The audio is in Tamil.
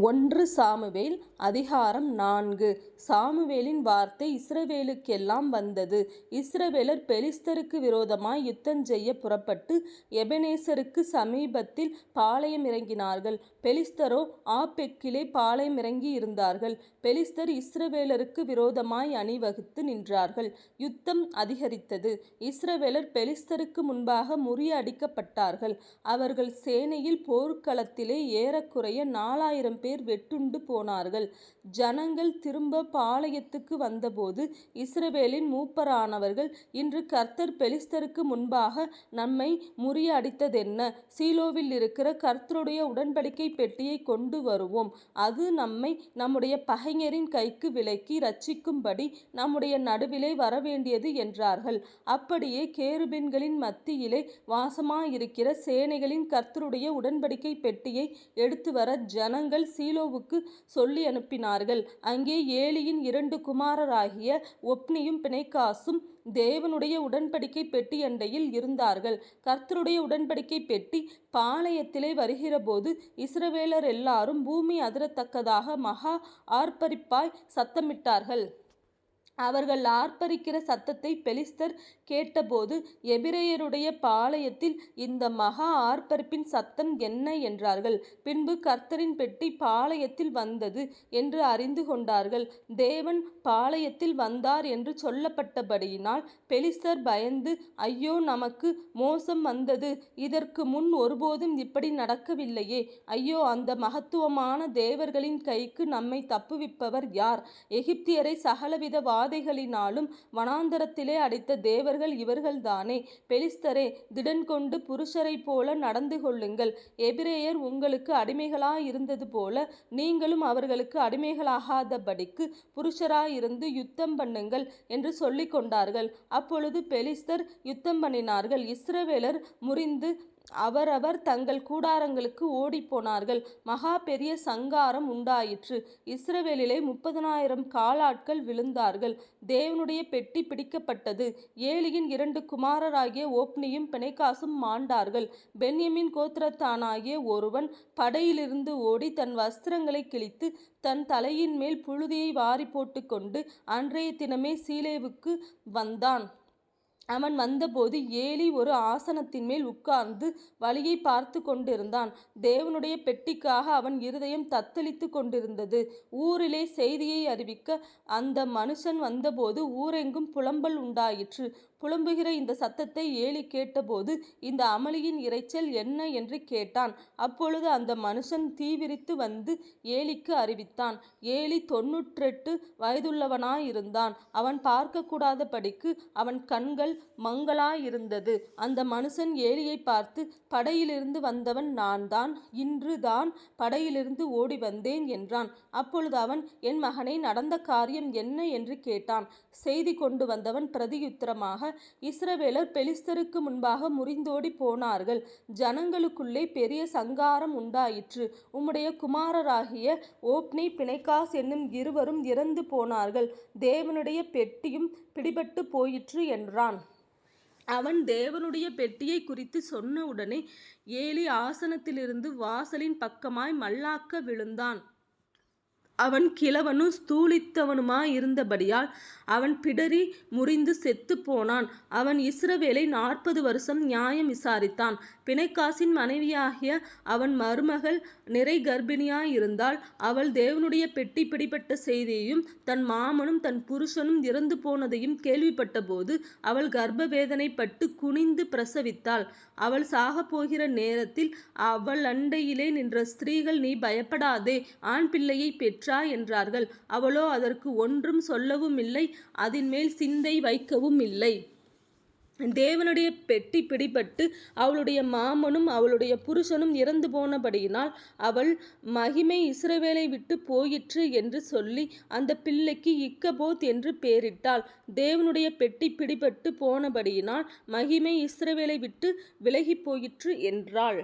ஒன்று சாமுவேல் அதிகாரம் நான்கு. சாமுவேலின் வார்த்தை இஸ்ரவேலுக்கெல்லாம் வந்தது. இஸ்ரவேலர் பெலிஸ்தருக்கு விரோதமாய் யுத்தம் செய்ய புறப்பட்டு எபெனேசருக்கு சமீபத்தில் பாளையம் இறங்கினார்கள். பெலிஸ்தரோ ஆப்பெக்கிலே பாளையம் இறங்கி இருந்தார்கள். பெலிஸ்தர் இஸ்ரவேலருக்கு விரோதமாய் அணிவகுத்து நின்றார்கள். யுத்தம் அதிகரித்தது. இஸ்ரவேலர் பெலிஸ்தருக்கு முன்பாக முறியடிக்கப்பட்டார்கள் அவர்கள் சேனையில் போர்க்களத்திலே ஏறக்குறைய நாலாயிரம் பேர் வெட்டுண்டு போனார்கள். ஜனங்கள் திரும்ப பாளையத்துக்கு வந்தபோது இஸ்ரவேலின் மூப்பரானவர்கள் இன்று கர்த்தர் பெலிஸ்தருக்கு முன்பாக நம்மை முறியடித்ததென்ன? சீலோவில் இருக்கிற கர்த்தருடைய உடன்படிக்கை பெட்டியை கொண்டு வருவோம். அது நம்மை நம்முடைய பகைஞரின் கைக்கு விலக்கி ரட்சிக்கும்படி நம்முடைய நடுவிலே வரவேண்டியது என்றார்கள். அப்படியே கேருபின்களின் மத்தியிலே வாசமாயிருக்கிற சேனைகளின் கர்த்தருடைய உடன்படிக்கை பெட்டியை எடுத்து வர ஜனங்கள் சீலோவுக்கு சொல்லி அனுப்பினார்கள். அங்கே ஏலியின் இரண்டு குமாரராகிய ஒப்னியும் பிணைக்காசும் தேவனுடைய உடன்படிக்கை பெட்டி அண்டையில் இருந்தார்கள். கர்த்தருடைய உடன்படிக்கை பெட்டி பாளையத்திலே வருகிறபோது இஸ்ரவேலர் எல்லாரும் பூமி அதிரத்தக்கதாக மகா ஆர்ப்பரிப்பாய் சத்தமிட்டார்கள். அவர்கள் ஆர்ப்பரிக்கிற சத்தத்தை பெலிஸ்தர் கேட்டபோது எபிரேயருடைய பாளையத்தில் இந்த மகா ஆர்ப்பரிப்பின் சத்தம் என்ன என்றார்கள். பின்பு கர்த்தரின் பெட்டி பாளையத்தில் வந்தது என்று அறிந்து கொண்டார்கள். தேவன் பாளையத்தில் வந்தார் என்று சொல்லப்பட்டபடியினால் பெலிஸ்தர் பயந்து ஐயோ நமக்கு மோசம் வந்தது. இதற்கு முன் ஒருபோதும் இப்படி நடக்கவில்லையே. ஐயோ அந்த மகத்துவமான தேவர்களின் கைக்கு நம்மை தப்புவிப்பவர் யார்? எகிப்தியரை சகலவித பாதைகளினாலும் வனாந்தரத்திலே அடைத்த தேவர்கள் இவர்கள்தானே? பெலிஸ்தரே திடன் கொண்டு புருஷரைப் போல நடந்து கொள்ளுங்கள். எபிரேயர் உங்களுக்கு அடிமைகளாயிருந்தது போல நீங்களும் அவர்களுக்கு அடிமைகளாகாதபடிக்கு புருஷராயிருந்து யுத்தம் பண்ணுங்கள் என்று சொல்லிக் கொண்டார்கள் அப்பொழுது பெலிஸ்தர் யுத்தம் பண்ணினார்கள். இஸ்ரவேலர் முறிந்து அவரவர் தங்கள் கூடாரங்களுக்கு ஓடிப்போனார்கள் மகா பெரிய சங்காரம் உண்டாயிற்று. இஸ்ரவேலிலே முப்பதனாயிரம் காலாட்கள் விழுந்தார்கள். தேவனுடைய பெட்டி பிடிக்கப்பட்டது. ஏலியின் இரண்டு குமாரராகிய ஓப்னியும் பிணைக்காசும் மாண்டார்கள். பென்யமின் கோத்திரத்தானாகிய ஒருவன் படையிலிருந்து ஓடி தன் வஸ்திரங்களை கிழித்து தன் தலையின் மேல் புழுதியை வாரி போட்டுக்கொண்டு அன்றைய தினமே சீலேவுக்கு வந்தான். அவன் வந்தபோது ஏலி ஒரு ஆசனத்தின் மேல் உட்கார்ந்து வழியை பார்த்து கொண்டிருந்தான். தேவனுடைய பெட்டிக்காக அவன் இருதயம் தத்தளித்து கொண்டிருந்தது. ஊரிலே செய்தியை அறிவிக்க அந்த மனுஷன் வந்தபோது ஊரெங்கும் புலம்பல் உண்டாயிற்று. புலம்புகிற இந்த சத்தத்தை ஏலி கேட்டபோது இந்த அமளியின் இரைச்சல் என்ன? என்று கேட்டான். அப்பொழுது அந்த மனுஷன் தீவிரித்து வந்து ஏலிக்கு அறிவித்தான். ஏலி தொன்னூற்றெட்டு வயதுள்ளவனாயிருந்தான். அவன் பார்க்கக்கூடாதபடிக்கு அவன் கண்கள் மங்கலாயிருந்தது அந்த மனுஷன் ஏலியை பார்த்து படையிலிருந்து வந்தவன் நான் தான் இன்று தான் படையிலிருந்து ஓடி வந்தேன் என்றான். அப்பொழுது அவன் என் மகனை நடந்த காரியம் என்ன? என்று கேட்டான். செய்தி கொண்டு வந்தவன் பிரதியுத்தரமாக இஸ்ரவேலர் பெலிஸ்தருக்கு முன்பாக முறிந்தோடி போனார்கள். ஜனங்களுக்குள்ளே பெரிய சங்காரம் உண்டாயிற்று. உம்முடைய குமாரராகிய ஓப்னி பிணைக்காஸ் என்னும் இருவரும் இறந்து போனார்கள். தேவனுடைய பெட்டியும் பிடிபட்டு போயிற்று என்றான். அவன் தேவனுடைய பெட்டியை குறித்து சொன்னவுடனே ஏலி ஆசனத்திலிருந்து வாசலின் பக்கமாய் மல்லாக்க விழுந்தான். அவன் கிழவனும் ஸ்தூலித்தவனுமாயிருந்தபடியால் அவன் பிடரி முறிந்து செத்து போனான். அவன் இஸ்ரவேலை நாற்பது வருஷம் நியாயம் விசாரித்தான். பிணைக்காசின் மனைவியாகிய அவன் மருமகள் நிறை கர்ப்பிணியாயிருந்தாள் அவள் தேவனுடைய பெட்டி பிடிபட்ட செய்தியையும் தன் மாமனும் தன் புருஷனும் இறந்து போனதையும் கேள்விப்பட்டபோது அவள் கர்ப்ப வேதனைப்பட்டு குனிந்து பிரசவித்தாள். அவள் சாகப் போகிற நேரத்தில் அவள் அண்டையிலே நின்ற ஸ்திரீகள் நீ பயப்படாதே ஆண் பிள்ளையை பெற்ற என்றார்கள். அவளோ அதற்கு ஒன்றும் சொல்லவும் இல்லை அதன் மேல் சிந்தை வைக்கவும் இல்லை. தேவனுடைய பெட்டி பிடிபட்டு அவளுடைய மாமனும் அவளுடைய புருஷனும் இறந்து போனபடியினால் அவள் மகிமை இஸ்ரவேலை விட்டு போயிற்று என்று சொல்லி அந்த பிள்ளைக்கு இக்கபோத் என்று பெயரிட்டாள். தேவனுடைய பெட்டி பிடிபட்டு போனபடியினால் மகிமை இஸ்ரவேலை விட்டு விலகி போயிற்று என்றாள்.